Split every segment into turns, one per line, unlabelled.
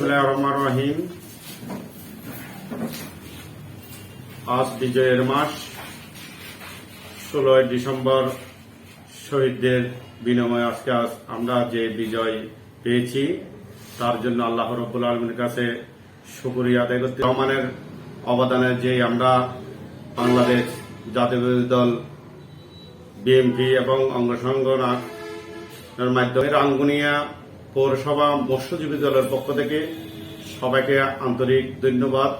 রহমান রহিম। আজ বিজয়ের মাস, ষোলোই ডিসেম্বর, শহীদদের বিনিময়ে আজকে আজ আমরা যে বিজয় পেয়েছি, তার জন্য আল্লাহ রব্বুল আলমীর কাছে শুকরিয়া আদায় করতে রহমানের অবদানের যে আমরা বাংলাদেশ জাতীয় বিরোধী দল বিএনপি এবং অঙ্গ সংগঠনের মাধ্যমে রাঙ্গুনিয়া পৌরসভা মৎস্যজীবী দলের পক্ষ থেকে সবাইকে আন্তরিক ধন্যবাদ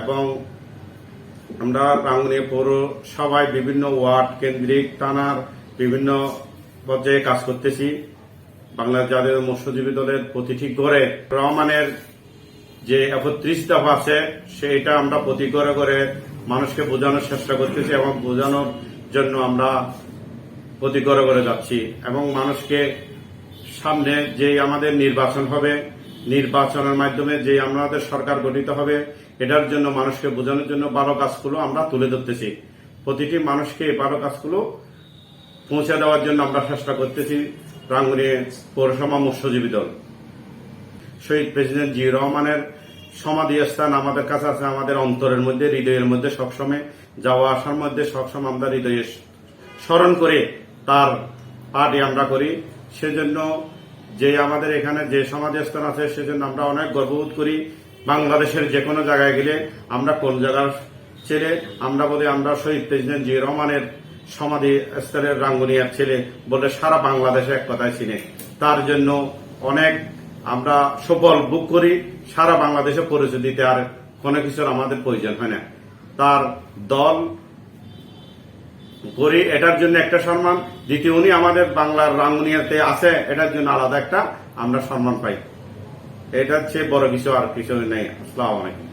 এবং আমরা রাঙ্গুনিয়া পৌরসভায় বিভিন্ন ওয়ার্ড কেন্দ্রিক টানার বিভিন্ন পর্যায়ে কাজ করতেছি। বাংলাদেশ জাতীয় মৎস্যজীবী দলের প্রতিটি ঘরে রহমানের যে একত্রিশ দফা আছে, সেইটা আমরা প্রতি করে করে মানুষকে বোঝানোর চেষ্টা করতেছি এবং বোঝানোর জন্য আমরা প্রতি করে করে যাচ্ছি এবং মানুষকে সামনে যে আমাদের নির্বাচন হবে, নির্বাচনের মাধ্যমে যে আমাদের সরকার গঠিত হবে, এটার জন্য মানুষকে বোঝানোর জন্য ভালো কাজগুলো আমরা তুলে ধরতেছি। প্রতিটি মানুষকে এই ভালো কাজগুলো পৌঁছে দেওয়ার জন্য আমরা চেষ্টা করতেছি রাঙ্গুনি পৌরসভা মৎস্যজীবী দল। শহীদ প্রেসিডেন্ট জিয়া রহমানের সমাধি স্থান আমাদের কাছে আছে, আমাদের অন্তরের মধ্যে, হৃদয়ের মধ্যে সবসময়, যাওয়া আসার মধ্যে সবসময় আমরা হৃদয়ে স্মরণ করে তার পাঠই আমরা করি। সেজন্য যে আমাদের এখানে যে সমাধি স্থান আছে, সেজন্য আমরা অনেক গর্ববোধ করি। বাংলাদেশের যে কোনো জায়গায় গেলে আমরা কোন জায়গার ছেলে, আমরা বলি আমরা শহীদ প্রেসিডেন্ট জিয়া রহমানের সমাধি স্থলের রাঙ্গুনিয়ার ছেলে বলে সারা বাংলাদেশে এক কথায় চিনে। তার জন্য অনেক আমরা সফল বুক করি, সারা বাংলাদেশে পরিচয় দিতে আর কোনো কিছুর আমাদের প্রয়োজন হয় না। তার দল করি, এটার জন্য একটা সম্মান। দ্বিতীয়, উনি আমাদের বাংলার রাঙ্গুনিয়াতে আছে, এটার জন্য আলাদা একটা আমরা সম্মান পাই। এটা হচ্ছে বড় কিছু আর কিছু নেই। আসসালাম আলাইকুম।